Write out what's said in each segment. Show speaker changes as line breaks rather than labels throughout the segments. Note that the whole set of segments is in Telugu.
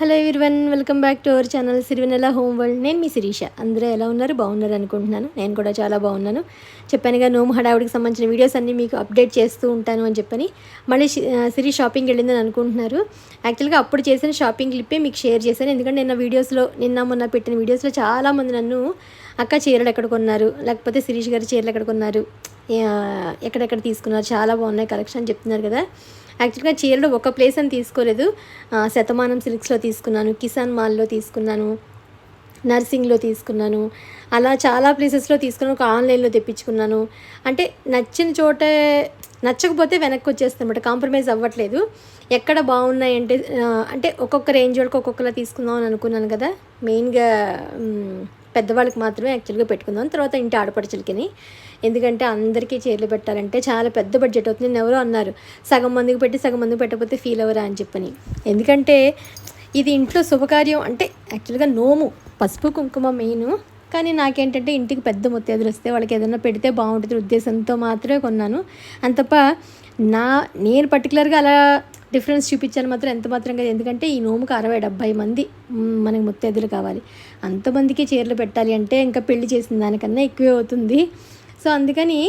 Hello everyone welcome back to our channel Sirivennela home world నేను మీ శిరీష. అందరూ ఎలా ఉన్నారు? బాగున్నారు అనుకుంటున్నాను. నేను కూడా చాలా బాగున్నాను. చెప్పానుగా నోము హడావుడికి సంబంధించిన వీడియోస్ అన్నీ మీకు అప్డేట్ చేస్తూ ఉంటాను అని చెప్పని మళ్ళీ శి- షాపింగ్కి సిరి షాపింగ్ వెళ్ళిందని అనుకుంటున్నారు. యాక్చువల్గా అప్పుడు చేసిన షాపింగ్ క్లిప్పే మీకు షేర్ చేశాను. ఎందుకంటే నిన్న వీడియోస్లో నిన్న మొన్న పెట్టిన వీడియోస్లో చాలామంది నన్ను అక్క చీరలు ఎక్కడ కొన్నారు? లేకపోతే శిరీష్ గారి చీరలు ఎక్కడ కొన్నారు? ఎక్కడెక్కడ తీసుకున్నారు? చాలా బాగున్నాయి కలెక్షన్ అని చెప్తున్నారు కదా. యాక్చువల్గా చీరలు ఒక ప్లేస్ అని తీసుకోలేదు. శతమానం సిల్క్స్లో తీసుకున్నాను కిసాన్ మాల్లో తీసుకున్నాను నర్సింగ్లో తీసుకున్నాను అలా చాలా ప్లేసెస్లో తీసుకున్నాను ఒక ఆన్లైన్లో తెప్పించుకున్నాను. అంటే నచ్చిన చోటే నచ్చకపోతే వెనక్కి వచ్చేస్తాను అనమాట కాంప్రమైజ్ అవ్వట్లేదు. ఎక్కడ బాగున్నాయి అంటే అంటే ఒక్కొక్క రేంజ్ వరకు ఒక్కొక్కలా తీసుకుందాం అని అనుకున్నాను కదా మెయిన్గా పెద్దవాళ్ళకి మాత్రమే యాక్చువల్గా పెట్టుకుందాం. తర్వాత ఇంటి ఆడపడుచులకి ఎందుకంటే అందరికీ చీరలు పెట్టాలంటే చాలా పెద్ద బడ్జెట్ అవుతుంది. నేను ఎవరో అన్నారు సగం మందికి పెట్టి సగం మందికి పెట్టకపోతే ఫీల్ అవ్వరా అని చెప్పని. ఎందుకంటే ఇది ఇంట్లో శుభకార్యం అంటే యాక్చువల్గా నోము పసుపు కుంకుమ మెయిన్. కానీ నాకేంటంటే ఇంటికి పెద్ద ముత్తేదులు వస్తే వాళ్ళకి ఏదైనా పెడితే బాగుంటుంది. ఉద్దేశంతో మాత్రమే కొన్నాను. అంత తప్ప నా నేను పర్టికులర్గా అలా డిఫరెన్స్ చూపించాను మాత్రం ఎంత మాత్రం కాదు. ఎందుకంటే ఈ నోముకి అరవై డెబ్బై మంది మనకి ముత్తైదులు కావాలి. అంతమందికి చీరలు పెట్టాలి అంటే ఇంకా పెళ్ళి చేసిన దానికన్నా ఎక్కువే అవుతుంది. సో అందుకని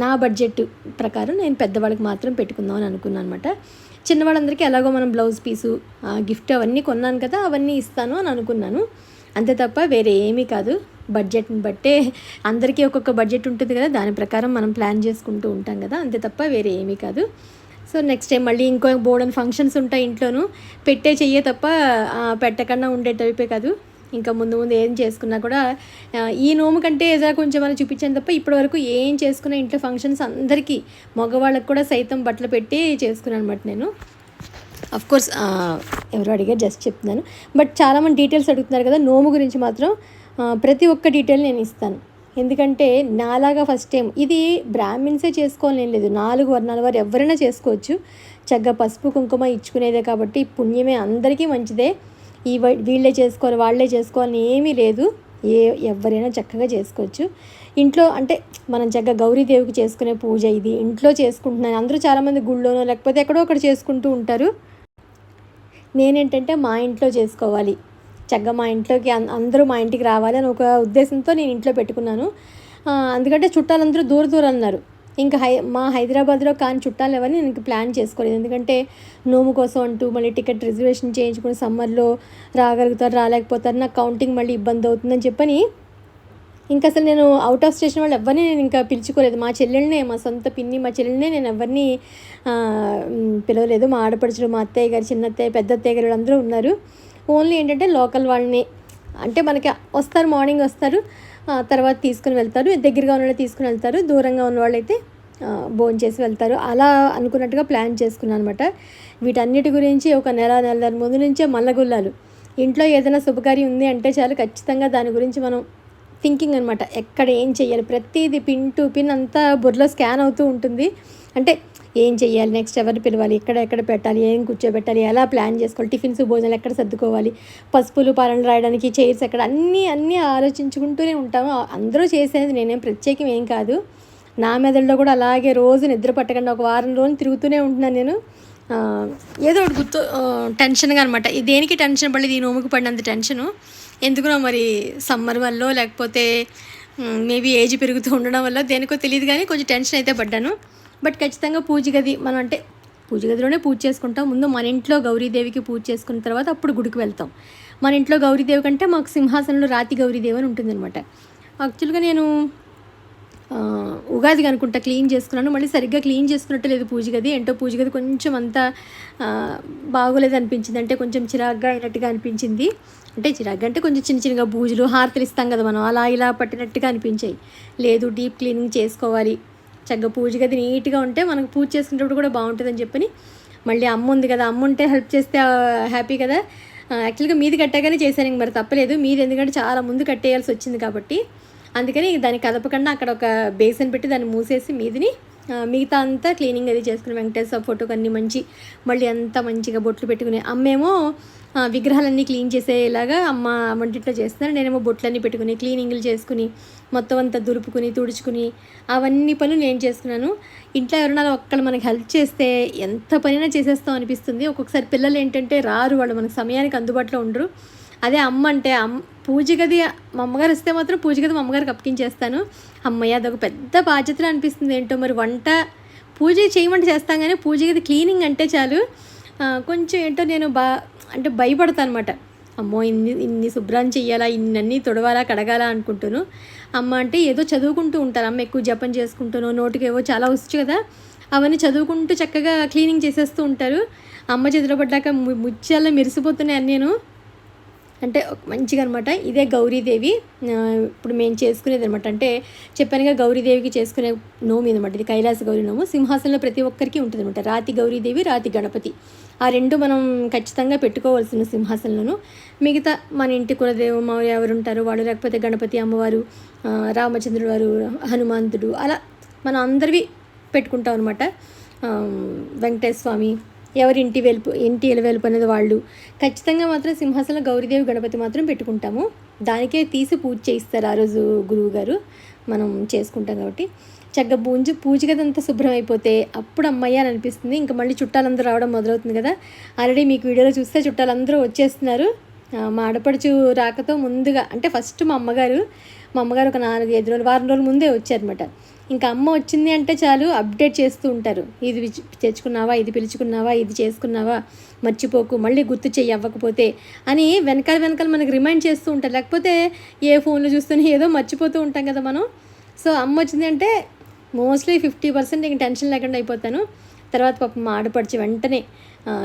నా బడ్జెట్ ప్రకారం నేను పెద్దవాళ్ళకి మాత్రం పెట్టుకుందాం అని అనుకున్నాను అనమాట చిన్నవాళ్ళందరికీ ఎలాగో మనం బ్లౌజ్ పీసు ఆ, గిఫ్ట్ అవన్నీ కొన్నాను కదా అవన్నీ ఇస్తాను అని అనుకున్నాను. అంతే తప్ప వేరే ఏమీ కాదు. బడ్జెట్ని బట్టే అందరికీ ఒక్కొక్క బడ్జెట్ ఉంటుంది కదా దాని ప్రకారం మనం ప్లాన్ చేసుకుంటూ ఉంటాం కదా అంతే తప్ప వేరే ఏమీ కాదు. సో నెక్స్ట్ టైం మళ్ళీ ఇంకో బోర్డన్ ఫంక్షన్స్ ఉంటాయి ఇంట్లోనూ. పెట్టే చెయ్యే తప్ప పెట్టకుండా ఉండే టైపే కాదు. ఇంకా ముందు ముందు ఏం చేసుకున్నా కూడా ఈ నోము కంటే ఏదో కొంచెం అని చూపించాను తప్ప ఇప్పటివరకు ఏం చేసుకున్న ఇంట్లో ఫంక్షన్స్ అందరికీ మగవాళ్ళకి కూడా సైతం బట్టలు పెట్టి చేసుకున్నాను అనమాట నేను. అఫ్ కోర్స్ ఎవరు అడిగారు జస్ట్ చెప్తున్నాను. బట్ చాలామంది డీటెయిల్స్ అడుగుతున్నారు కదా నోము గురించి మాత్రం ప్రతి ఒక్క డీటెయిల్ నేను ఇస్తాను. ఎందుకంటే నాలాగా ఫస్ట్ టైం ఇది బ్రాహ్మిన్సే చేసుకోవాలని లేదు. నాలుగు వర్ణాల వారు ఎవరైనా చేసుకోవచ్చు. చక్కగా పసుపు కుంకుమ ఇచ్చుకునేదే కాబట్టి పుణ్యమే అందరికీ మంచిదే. ఈ వీళ్ళే చేసుకోవాలి వాళ్ళే చేసుకోవాలని ఏమీ లేదు. ఏ ఎవరైనా చక్కగా చేసుకోవచ్చు. ఇంట్లో అంటే మనం చక్కగా గౌరీదేవికి చేసుకునే పూజ ఇది ఇంట్లో చేసుకుంటున్నాను. అందరూ చాలామంది గుళ్ళోనో లేకపోతే ఎక్కడో ఒకటి చేసుకుంటూ ఉంటారు. నేనేంటంటే మా ఇంట్లో చేసుకోవాలి. చక్కగా మా ఇంట్లోకి అందరూ మా ఇంటికి రావాలి అని ఒక ఉద్దేశంతో నేను ఇంట్లో పెట్టుకున్నాను. ఎందుకంటే చుట్టాలందరూ దూర దూరం అన్నారు. ఇంకా హై మా హైదరాబాద్లో కానీ చుట్టాలు ఎవరిని నేను ప్లాన్ చేసుకోలేదు. ఎందుకంటే నోము కోసం అంటూ మళ్ళీ టికెట్ రిజర్వేషన్ చేయించుకుని సమ్మర్లో రాగలుగుతారు రాలేకపోతారు. నాకు కౌంటింగ్ మళ్ళీ ఇబ్బంది అవుతుందని చెప్పని ఇంకా అసలు నేను అవుట్ ఆఫ్ స్టేషన్ వాళ్ళు ఎవరిని నేను ఇంకా పిలుచుకోలేదు. మా చెల్లెళ్ళనే మా సొంత పిన్ని మా చెల్లెళ్ళనే నేను ఎవరిని పిలవలేదు. మా ఆడపడుచులు మా అత్తయ్య గారు చిన్న అత్తయ్య పెద్ద అత్తయ్య గారు అందరూ ఉన్నారు. ఓన్లీ ఏంటంటే లోకల్ వాళ్ళని. అంటే మనకి వస్తారు మార్నింగ్ వస్తారు ఆ, తర్వాత తీసుకుని వెళ్తారు దగ్గరగా ఉన్న వాళ్ళు తీసుకుని వెళ్తారు దూరంగా ఉన్న వాళ్ళైతే భోజనం చేసి వెళ్తారు. అలా అనుకున్నట్టుగా ప్లాన్ చేసుకున్నాను అనమాట వీటన్నిటి గురించి ఒక నెల నెల ముందు నుంచే మల్లగుల్లాలు. ఇంట్లో ఏదైనా శుభకార్యం ఉంది అంటే చాలు ఖచ్చితంగా దాని గురించి మనం థింకింగ్ అనమాట ఎక్కడ ఏం చేయాలి ప్రతిదీ పిన్ టు పిన్ అంతా బుర్రలో స్కాన్ అవుతూ ఉంటుంది. అంటే ఏం చెయ్యాలి నెక్స్ట్ ఎవరు పిలవాలి ఎక్కడ ఎక్కడ పెట్టాలి ఏం కూర్చోబెట్టాలి ఎలా ప్లాన్ చేసుకోవాలి టిఫిన్స్ భోజనాలు ఎక్కడ సర్దుకోవాలి పసుపులు పాలన రాయడానికి చైర్స్ ఎక్కడ అన్నీ అన్నీ ఆలోచించుకుంటూనే ఉంటాము. అందరూ చేసేది నేనేం ప్రత్యేకం ఏం కాదు. నా మెదడులో కూడా అలాగే రోజు నిద్ర పట్టకుండా ఒక వారం రోజులు తిరుగుతూనే ఉంటున్నాను నేను. ఏదో ఒకటి గుర్తు టెన్షన్గా అనమాట దేనికి టెన్షన్ పడలేదు ఈ నోముకు పడినంత టెన్షను. ఎందుకునో మరి సమ్మర్ వల్ల లేకపోతే మేబీ ఏజ్ పెరుగుతూ ఉండడం వల్ల దేనికో తెలియదు కానీ కొంచెం టెన్షన్ అయితే పడ్డాను. బట్ ఖచ్చితంగా పూజ గది మనం అంటే పూజ గదిలోనే పూజ చేసుకుంటాం. ముందు మన ఇంట్లో గౌరీదేవికి పూజ చేసుకున్న తర్వాత అప్పుడు గుడికి వెళ్తాం. మన ఇంట్లో గౌరీదేవి కంటే మాకు సింహాసనంలో రాతి గౌరీదేవి అని ఉంటుందన్నమాట. యాక్చువల్గా నేను ఉగాది అనుకుంటా క్లీన్ చేసుకున్నాను. మళ్ళీ సరిగ్గా క్లీన్ చేసుకున్నట్టు లేదు పూజ గది. ఏంటో పూజ గది కొంచెం అంతా బాగోలేదు అనిపించింది. అంటే కొంచెం చిరాగ్గా అయినట్టుగా అనిపించింది. అంటే చిరాగ్గా అంటే కొంచెం చిన్న చిన్నగా పూజలు హారతలు ఇస్తాం కదా మనం. అలా ఇలా పట్టినట్టుగా అనిపించాయి. లేదు డీప్ క్లీనింగ్ చేసుకోవాలి. చక్కగా పూజ గది నీట్గా ఉంటే మనకు పూజ చేసుకునేటప్పుడు కూడా బాగుంటుందని చెప్పని మళ్ళీ అమ్మ ఉంది కదా అమ్మ ఉంటే హెల్ప్ చేస్తే హ్యాపీ కదా. యాక్చువల్గా మీది కట్టాగానే చేశాను ఇంక మరి తప్పలేదు. మీది ఎందుకంటే చాలా ముందు కట్టేయాల్సి వచ్చింది కాబట్టి. అందుకని దాన్ని కదపకుండా అక్కడ ఒక బేసిన్ పెట్టి దాన్ని మూసేసి మీదిని మిగతా అంతా క్లీనింగ్ అది చేసుకుని వెంకటేశ్వర ఫోటోకి అన్ని మంచి మళ్ళీ అంతా మంచిగా బొట్లు పెట్టుకుని. అమ్మేమో విగ్రహాలన్నీ క్లీన్ చేసేలాగా అమ్మ వంటింట్లో చేస్తున్నారు. నేనేమో బొట్లన్నీ పెట్టుకుని క్లీనింగ్లు చేసుకుని మొత్తం అంతా దులుపుకుని తుడుచుకుని అవన్నీ పనులు నేను చేసుకున్నాను. ఇంట్లో ఎవరైనా ఒక్కళ్ళు మనకి హెల్ప్ చేస్తే ఎంత పనైనా చేసేస్తాం అనిపిస్తుంది. ఒక్కొక్కసారి పిల్లలు ఏంటంటే రారు వాళ్ళు మనకు సమయానికి అందుబాటులో ఉండరు. అదే అమ్మ అంటే అమ్మ పూజ గది మా అమ్మగారు వస్తే మాత్రం పూజ గది మా అమ్మగారికి అప్పగించేస్తాను. అమ్మయ్య అదొక పెద్ద బాధ్యతలు అనిపిస్తుంది. ఏంటో మరి వంట పూజ చేయమంటే చేస్తాం కానీ పూజ గది క్లీనింగ్ అంటే చాలు. కొంచెం ఏంటో నేను బా అంటే భయపడతాను అనమాట అమ్మో ఇన్ని ఇన్ని శుభ్రం చెయ్యాలా ఇన్ని తుడవాలా కడగాలా అనుకుంటాను. అమ్మ అంటే ఏదో చదువుకుంటూ ఉంటారు. అమ్మ ఎక్కువ జపం చేసుకుంటాను నోటికి ఏవో చాలా వచ్చు కదా. అవన్నీ చదువుకుంటూ చక్కగా క్లీనింగ్ చేసేస్తూ ఉంటారు. అమ్మ చేతిలో పడ్డాక ము- ముత్యాల్లో మెరిసిపోతున్నాయి నేను అంటే మంచిగా అనమాట ఇదే గౌరీదేవి. ఇప్పుడు మేము చేసుకునేది అనమాట అంటే చెప్పానుగా గౌరీదేవికి చేసుకునే నోమి అనమాట ఇది కైలాస గౌరీ నోము. సింహాసనంలో ప్రతి ఒక్కరికి ఉంటుంది అనమాట రాతి గౌరీదేవి రాతి గణపతి. ఆ రెండు మనం ఖచ్చితంగా పెట్టుకోవాల్సిన సింహాసనంలోను. మిగతా మన ఇంటి కులదేవమ్మ ఎవరు ఉంటారు వాళ్ళు లేకపోతే గణపతి అమ్మవారు రామచంద్రుడు వారు హనుమంతుడు అలా మనం అందరివి పెట్టుకుంటాం అనమాట వెంకటేశ్వర స్వామి ఎవరి ఇంటి వెలుపు ఇంటి ఎలవెలుపు అనేది వాళ్ళు. ఖచ్చితంగా మాత్రం సింహాసనం గౌరీదేవి గణపతి మాత్రం పెట్టుకుంటాము. దానికే తీసి పూజ చేయిస్తారు ఆ రోజు గురువు గారు. మనం చేసుకుంటాం కాబట్టి. చక్కగా పూజ పూజ గదంతా శుభ్రం అయిపోతే అప్పుడు అమ్మయ్య అని అనిపిస్తుంది. ఇంకా మళ్ళీ చుట్టాలందరూ రావడం మొదలవుతుంది కదా. ఆల్రెడీ మీకు వీడియోలో చూస్తే చుట్టాలందరూ వచ్చేస్తున్నారు. మా ఆడపడుచు రాకతో ముందుగా అంటే ఫస్ట్ మా అమ్మగారు మా అమ్మగారు ఒక నాలుగు ఐదు రోజులు వారం రోజుల ముందే వచ్చారనమాట ఇంకా అమ్మ వచ్చింది అంటే చాలు అప్డేట్ చేస్తూ ఉంటారు. ఇది తెచ్చుకున్నావా? ఇది పిలుచుకున్నావా? ఇది చేసుకున్నావా? మర్చిపోకు మళ్ళీ గుర్తు చెయ్యి అవ్వకపోతే అని వెనకాల వెనకాల మనకి రిమైండ్ చేస్తూ ఉంటారు. లేకపోతే ఏ ఫోన్లో చూస్తూనే ఏదో మర్చిపోతూ ఉంటాం కదా మనం. సో అమ్మ వచ్చింది అంటే మోస్ట్లీ ఫిఫ్టీ పర్సెంట్ ఇంక టెన్షన్ లేకుండా అయిపోతాను. తర్వాత పాపం మా ఆడపడిచి వెంటనే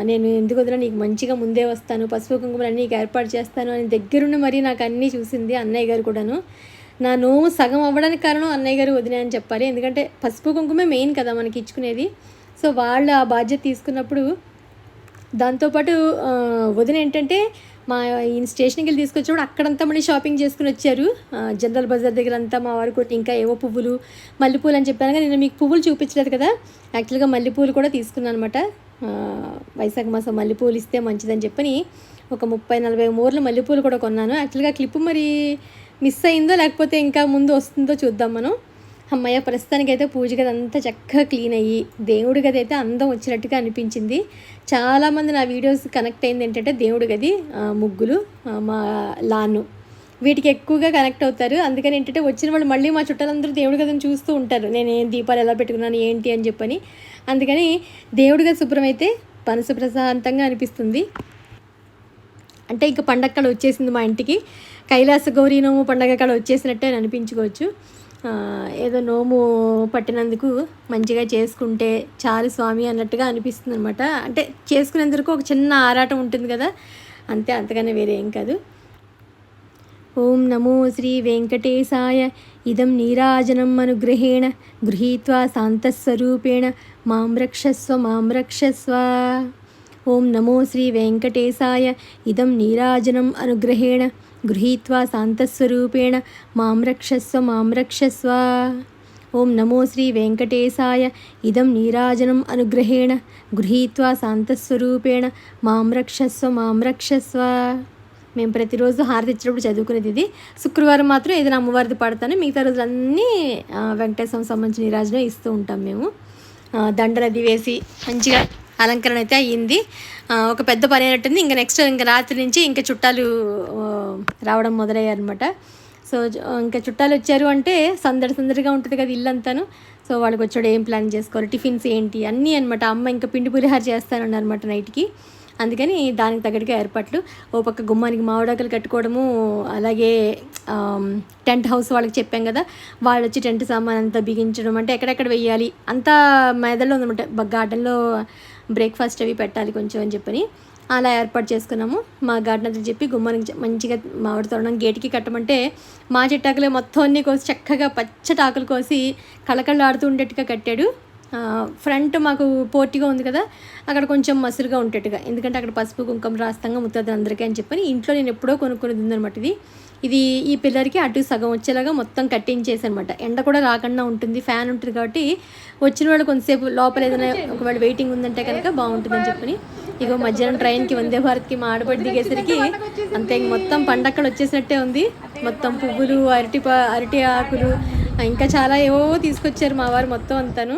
నేను ఎందుకు వదిన నీకు మంచిగా ముందే వస్తాను. పసుపు కుంకుమలు అన్నీ నీకు ఏర్పాటు చేస్తాను అని దగ్గరుండి మరీ నాకు అన్నీ చూసింది అన్నయ్య గారు కూడాను. నా నోము సగం అవ్వడానికి కారణం అన్నయ్య గారు వదిన అని చెప్పాలి. ఎందుకంటే పసుపు కుంకుమే మెయిన్ కదా మనకి ఇచ్చుకునేది. సో వాళ్ళు ఆ బాధ్యత తీసుకున్నప్పుడు దాంతోపాటు వదిన ఏంటంటే మా ఈయన స్టేషన్కి వెళ్ళి తీసుకొచ్చినప్పుడు అక్కడంతా మళ్ళీ షాపింగ్ చేసుకుని వచ్చారు. జనరల్ బజార్ దగ్గర అంతా మా వారు కొట్టి ఇంకా ఏవో పువ్వులు మల్లెపూలు అని చెప్పాను కానీ నేను మీకు పువ్వులు చూపించలేదు కదా. యాక్చువల్గా మల్లెపూలు కూడా తీసుకున్నాను అనమాట వైశాఖ మాసం మల్లెపూలు ఇస్తే మంచిదని చెప్పని ఒక ముప్పై నలభై మూరలు మల్లెపూలు కూడా కొన్నాను. యాక్చువల్గా క్లిప్ మరి మిస్ అయిందో లేకపోతే ఇంకా ముందు వస్తుందో చూద్దాం మనం. అమ్మయ్య ప్రస్తుతానికైతే పూజ గది అంతా చక్కగా క్లీన్ అయ్యి దేవుడి గది అయితే అందం వచ్చినట్టుగా అనిపించింది. చాలామంది నా వీడియోస్ కనెక్ట్ అయింది ఏంటంటే దేవుడి గది ముగ్గులు మా లాను వీటికి ఎక్కువగా కనెక్ట్ అవుతారు. అందుకని ఏంటంటే వచ్చిన వాళ్ళు మళ్ళీ మా చుట్టాలందరూ దేవుడి గదిని చూస్తూ ఉంటారు. నేను ఏం దీపాలు ఎలా పెట్టుకున్నాను ఏంటి అని చెప్పని. అందుకని దేవుడి గది శుభ్రమైతే మనసు ప్రశాంతంగా అనిపిస్తుంది. అంటే ఇంకా పండగ వచ్చేసింది మా ఇంటికి. కైలాస గౌరీ నోము పండగ కాడ వచ్చేసినట్టే అని అనిపించుకోవచ్చు. ఏదో నోము పట్టినందుకు మంచిగా చేసుకుంటే చాలు స్వామి అన్నట్టుగా అనిపిస్తుంది అనమాట అంటే చేసుకునేందుకు ఒక చిన్న ఆరాటం ఉంటుంది కదా అంతే అంతగానే వేరే ఏం కాదు. ఓం నమో శ్రీ వెంకటేశాయ ఇదం నీరాజనం అనుగ్రహేణ గృహీత్వా శాంతస్వరూపేణ మాం రక్షస్వ మాం రక్షస్వ. ఓం నమో శ్రీ వెంకటేశాయ ఇదం నీరాజనం అనుగ్రహేణ గృహీత్వా శాంతస్వరూపేణ మాం రక్షస్వ మాం రక్షస్వ. ఓం నమో శ్రీ వెంకటేశాయ ఇదం నీరాజనం అనుగ్రహేణ గృహీత్వా శాంతస్వరూపేణ మాం రక్షస్వ మాం రక్షస్వ. మేము ప్రతిరోజు హారతి ఇచ్చినప్పుడు చదువుకునేది ఇది. శుక్రవారం మాత్రం ఏదైనా అమ్మవారిది పాడతాను. మిగతా రోజులన్నీ వెంకటేశ్వరం సంబంధించిన నీరాజనం ఇస్తూ ఉంటాం మేము. దండలది దండలు అది వేసి మంచిగా అలంకరణ అయితే అయ్యింది. ఒక పెద్ద పని అయినట్టుంది. ఇంకా నెక్స్ట్ ఇంకా రాత్రి నుంచి ఇంకా చుట్టాలు రావడం మొదలయ్యారనమాట సో ఇంకా చుట్టాలు వచ్చారు అంటే సందడి సందడిగా ఉంటుంది కదా ఇల్లంతాను. సో వాళ్ళకి వచ్చాడు ఏం ప్లాన్ చేసుకోవాలి? టిఫిన్స్ ఏంటి? అన్నీ అనమాట అమ్మ ఇంకా పిండి పులిహార చేస్తానన్నారు నైట్కి. అందుకని దానికి తగ్గట్టుగా ఏర్పాట్లు. ఓ పక్క గుమ్మానికి మామిడాకులు కట్టుకోవడము అలాగే టెంట్ హౌస్ వాళ్ళకి చెప్పాం కదా. వాళ్ళు వచ్చి టెంట్ సామాన్ అంతా బిగించడం అంటే ఎక్కడెక్కడ వెయ్యాలి? అంతా మెదడులో ఉందన్నమాట. బ- గార్డెన్లో బ్రేక్ఫాస్ట్ అవి పెట్టాలి కొంచెం అని చెప్పని. అలా ఏర్పాటు చేసుకున్నాము. మా గార్డెన్ చెప్పి గుమ్మానికి మంచిగా మామిడి తోరణం గేట్కి కట్టమంటే మా చెట్టాకులే మొత్తం అన్నీ కోసి చక్కగా పచ్చటి ఆకులు కోసి కళకళలాడుతూ ఆడుతూ ఉండేట్టుగా కట్టాడు. ఫ్రంట్ మాకు పోటీగా ఉంది కదా అక్కడ కొంచెం మసులుగా ఉండేట్టుగా. ఎందుకంటే అక్కడ పసుపు కుంకుమ రాస్తాంగా ముత్తది అందరికీ అని చెప్పని ఇంట్లో నేను ఎప్పుడో కొనుక్కునేది ఉందనమాట ఇది. ఇది ఈ పిల్లర్కి అటు సగం వచ్చేలాగా మొత్తం కట్టించేసి అనమాట ఎండ కూడా రాకుండా ఉంటుంది ఫ్యాన్ ఉంటుంది కాబట్టి వచ్చిన వాళ్ళు కొంతసేపు లోపల ఏదైనా ఒకవేళ వెయిటింగ్ ఉందంటే కనుక బాగుంటుందని చెప్పని ఇగో మధ్యాహ్నం ట్రైన్కి వందే భారత్కి మా ఆడబడి దిగేసరికి అంతే ఇంక మొత్తం పండక్కడ వచ్చేసినట్టే ఉంది. మొత్తం పువ్వులు అరటి ప అరటి ఆకులు ఇంకా చాలా ఏవో తీసుకొచ్చారు మా వారు మొత్తం అంతాను.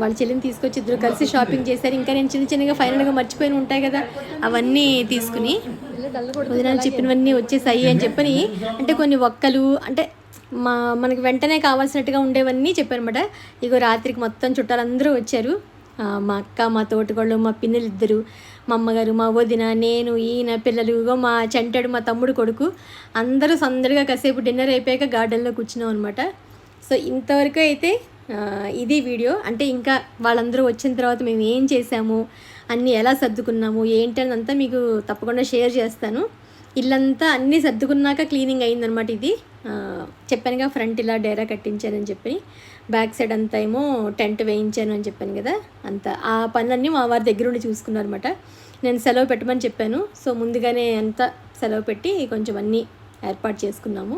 వాళ్ళ చెల్లిని తీసుకొచ్చి ఇద్దరు కలిసి షాపింగ్ చేశారు. ఇంకా నేను చిన్న చిన్నగా ఫైనల్గా మర్చిపోయిన ఉంటాయి కదా అవన్నీ తీసుకుని వదినాలు చెప్పినవన్నీ వచ్చేసాయి అని చెప్పని అంటే కొన్ని ఒక్కలు అంటే మా మనకి వెంటనే కావాల్సినట్టుగా ఉండేవన్నీ చెప్పారనమాట ఇగో రాత్రికి మొత్తం చుట్టాలందరూ వచ్చారు. మా అక్క మా తోటకోళ్ళు మా పిన్నలు ఇద్దరు మా అమ్మగారు మా వదిన నేను ఈయన పిల్లలు మా చెంటాడు మా తమ్ముడు కొడుకు అందరూ సందడిగా కాసేపు డిన్నర్ అయిపోయాక గార్డెన్లో కూర్చున్నాం అనమాట సో ఇంతవరకు అయితే ఇది వీడియో. అంటే ఇంకా వాళ్ళందరూ వచ్చిన తర్వాత మేము ఏం చేసాము అన్నీ ఎలా సర్దుకున్నాము ఏంటి అని అంతా మీకు తప్పకుండా షేర్ చేస్తాను. ఇల్లంతా అన్నీ సర్దుకున్నాక క్లీనింగ్ అయిందనమాట ఇది. చెప్పానుగా ఫ్రంట్ ఇలా డేరా కట్టించానని చెప్పి. బ్యాక్ సైడ్ అంతా ఏమో టెంట్ వేయించాను అని చెప్పాను కదా అంత. ఆ పనులన్నీ మా వారి దగ్గర ఉండి చూసుకున్నారనమాట నేను సెలవు పెట్టమని చెప్పాను. సో ముందుగానే అంతా సెలవు పెట్టి కొంచెం అన్నీ ఏర్పాటు చేసుకున్నాము.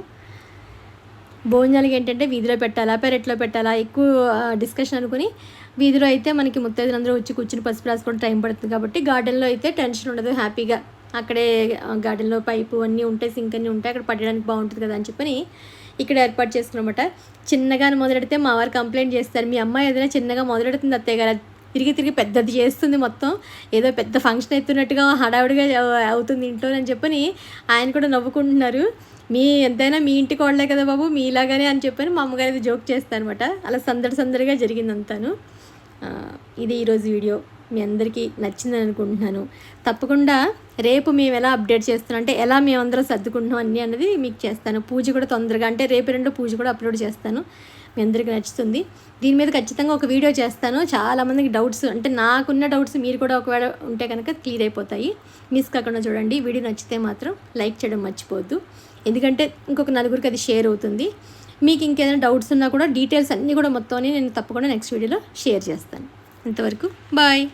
భోజనాలకి ఏంటంటే వీధిలో పెట్టాలా పెరట్లో పెట్టాలా ఎక్కువ డిస్కషన్ అనుకుని వీధిలో అయితే మనకి ముత్తైదులందరూ వచ్చి కూర్చుని పసుపు రాసుకోవడం టైం పడుతుంది కాబట్టి గార్డెన్లో అయితే టెన్షన్ ఉండదు హ్యాపీగా అక్కడే గార్డెన్లో పైపు అన్నీ ఉంటాయి సింక్ అన్నీ ఉంటాయి అక్కడ పట్టడానికి బాగుంటుంది కదా అని చెప్పని ఇక్కడ ఏర్పాటు చేసుకున్నమాట. చిన్నగా మొదలెడితే మా వారు కంప్లైంట్ చేస్తారు. మీ అమ్మాయి ఏదైనా చిన్నగా మొదలెడుతుంది అత్తయ్య గారు. తిరిగి తిరిగి పెద్దది చేస్తుంది మొత్తం. ఏదో పెద్ద ఫంక్షన్ అవుతున్నట్టుగా హడావుడిగా అవుతుంది ఇంట్లో అని చెప్పని ఆయన కూడా నవ్వుకుంటున్నారు. మీ ఎంతైనా మీ ఇంటికి వాళ్ళే కదా బాబు మీలాగానే అని చెప్పని మా అమ్మగారు జోక్ చేస్తారనమాట అలా సందడి సందడిగా జరిగిందంతాను. ఇది ఈరోజు వీడియో. మీ అందరికీ నచ్చిందని అనుకుంటున్నాను. తప్పకుండా రేపు మేము ఎలా అప్డేట్ చేస్తున్నాం అంటే ఎలా మేమందరం సర్దుకుంటున్నాం అన్నీ అన్నది మీకు చేస్తాను. పూజ కూడా తొందరగా అంటే రేపు రెండు పూజ కూడా అప్లోడ్ చేస్తాను. మీ అందరికీ నచ్చుతుంది. దీని మీద ఖచ్చితంగా ఒక వీడియో చేస్తాను. చాలామందికి డౌట్స్ అంటే నాకున్న డౌట్స్ మీరు కూడా ఒకవేళ ఉంటే కనుక క్లియర్ అయిపోతాయి. మిస్ కాకుండా చూడండి. వీడియో నచ్చితే మాత్రం లైక్ చేయడం మర్చిపోవద్దు. ఎందుకంటే ఇంకొక నలుగురికి అది షేర్ అవుతుంది. మీకు ఇంకేదైనా డౌట్స్ ఉన్నా కూడా డీటెయిల్స్ అన్నీ కూడా మొత్తం నేను తప్పకుండా నెక్స్ట్ వీడియోలో షేర్ చేస్తాను. అంతవరకు బాయ్